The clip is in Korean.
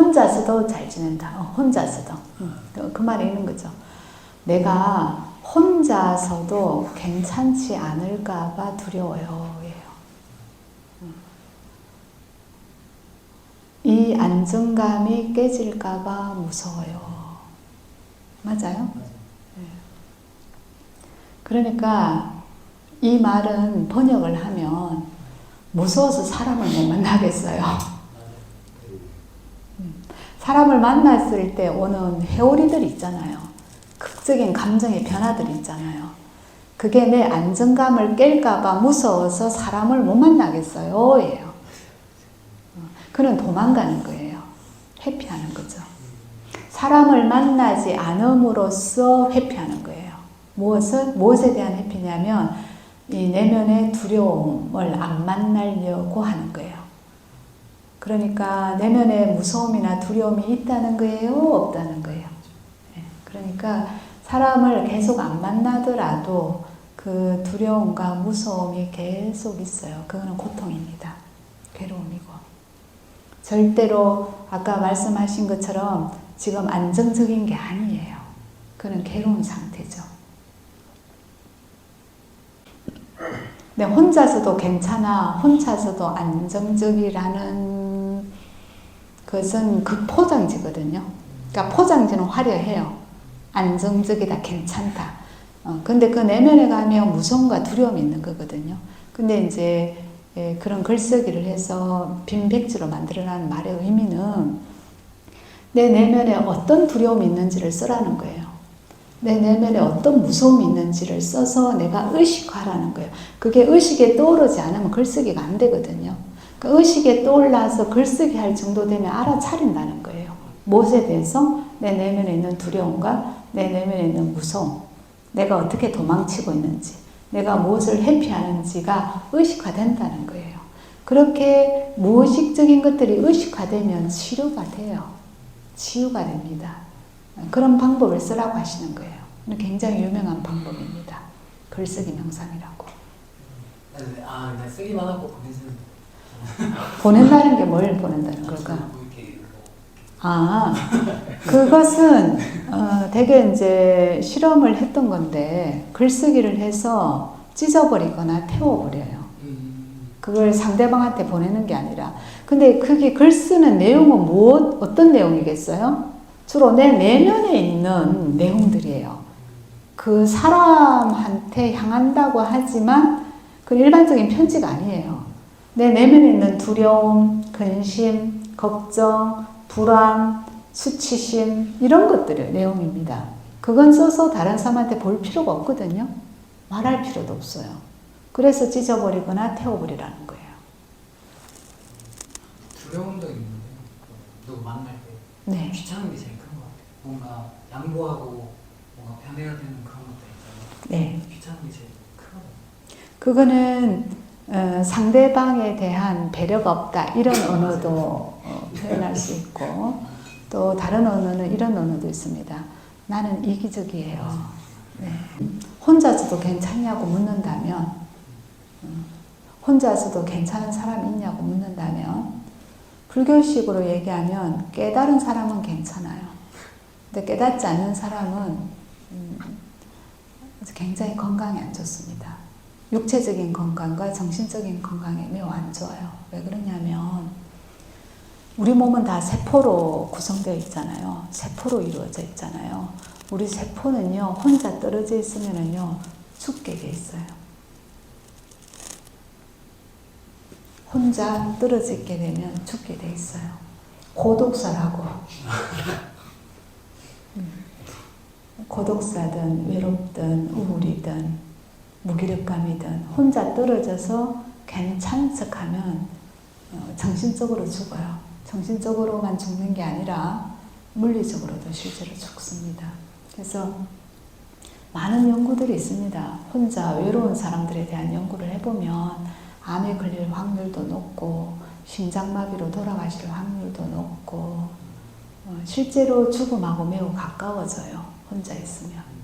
혼자서도 잘 지낸다. 어, 혼자서도. 음, 그- 그 말이 있는 거죠. 내가 혼자서도 괜찮지 않을까봐 두려워요. 이 안정감이 깨질까봐 무서워요. 맞아요? 그러니까 이 말은 번역을 하면 무서워서 사람을 못 만나겠어요. 음. 사람을 만났을 때 오는 회오리들 있잖아요. 극적인 감정의 변화들 있잖아요. 그게 내 안정감을 깰까봐 무서워서 사람을 못 만나겠어요. 예요. 어, 그는 도망가는 거예요. 회피하는 거죠. 사람을 만나지 않음으로써 회피하는 거예요. 무엇을, 무엇에 대한 회피냐면, 이 내면의 두려움을 안 만나려고 하는 거예요. 그러니까 내면에 무서움이나 두려움이 있다는 거예요? 없다는 거예요? 예, 그러니까 사람을 계속 안 만나더라도 그 두려움과 무서움이 계속 있어요. 그거는 고통입니다. 괴로움이고. 절대로 아까 말씀하신 것처럼 지금 안정적인 게 아니에요. 그는 괴로운 상태죠. 네, 혼자서도 괜찮아, 혼자서도 안정적이라는 것은 그 포장지거든요. 그러니까 포장지는 화려해요. 안정적이다, 괜찮다. 어, 근데 그 내면에 가면 무서움과 두려움이 있는 거거든요. 근데 이제 예, 그런 글쓰기를 해서 빈 백지로 만들어라는 말의 의미는 내 내면에 어떤 두려움이 있는지를 쓰라는 거예요. 내 내면에 어떤 무서움이 있는지를 써서 내가 의식하라는 거예요. 그게 의식에 떠오르지 않으면 글쓰기가 안 되거든요. 그 의식에 떠올라서 글쓰기 할 정도 되면 알아차린다는 거예요. 무엇에 대해서 내 내면에 있는 두려움과 내 내면에 있는 무서움, 내가 어떻게 도망치고 있는지, 내가 무엇을 회피하는지가 의식화된다는 거예요. 그렇게 무의식적인 것들이 의식화되면 치료가 돼요. 치유가 됩니다. 그런 방법을 쓰라고 하시는 거예요. 굉장히 유명한 방법입니다. 글쓰기 명상이라고. 아, 나 쓰기만 하고 보내주는 보낸다는 게 뭘 보낸다는 걸까? 아, 그것은 어, 되게 이제 실험을 했던 건데 글쓰기를 해서 찢어버리거나 태워버려요. 음, 그걸 상대방한테 보내는 게 아니라. 근데 그게 글 쓰는 내용은 무엇, 어떤 내용이겠어요? 주로 내 내면에 있는 내용들이에요. 그 사람한테 향한다고 하지만 그 일반적인 편지가 아니에요. 내 내면에 있는 두려움, 근심, 걱정, 불안, 수치심 이런 것들의 내용입니다. 그건 써서 다른 사람한테 볼 필요가 없거든요. 말할 필요도 없어요. 그래서 찢어버리거나 태워버리라는 거예요. 적이 있는데 누구 만날 때 네. 귀찮은 게 제일 큰 것 같아요. 뭔가 양보하고 뭔가 변해야 되는 그런 것들 있잖아요. 네. 귀찮은 게 제일 크거든요. 그거는 어, 상대방에 대한 배려가 없다 이런 언어도 어, 표현할 수 있고 또 다른 언어는 이런 언어도 있습니다. 나는 이기적이에요. 네. 혼자서도 괜찮냐고 묻는다면 음, 혼자서도 괜찮은 사람이 있냐고 묻는다면 불교식으로 얘기하면 깨달은 사람은 괜찮아요. 근데 깨닫지 않는 사람은 음, 굉장히 건강에 안 좋습니다. 육체적인 건강과 정신적인 건강에 매우 안 좋아요. 왜 그러냐면 우리 몸은 다 세포로 구성되어 있잖아요. 세포로 이루어져 있잖아요. 우리 세포는요, 혼자 떨어져 있으면은요, 죽게 돼 있어요. 혼자 떨어져 있게 되면 죽게 돼 있어요. 고독사라고. 음. 고독사든 외롭든 우울이든 무기력감이든 혼자 떨어져서 괜찮은 척하면 어, 정신적으로 죽어요. 정신적으로만 죽는 게 아니라 물리적으로도 실제로 죽습니다. 그래서 많은 연구들이 있습니다. 혼자 외로운 사람들에 대한 연구를 해보면 암에 걸릴 확률도 높고 심장마비로 돌아가실 확률도 높고 어, 실제로 죽음하고 매우 가까워져요. 혼자 있으면.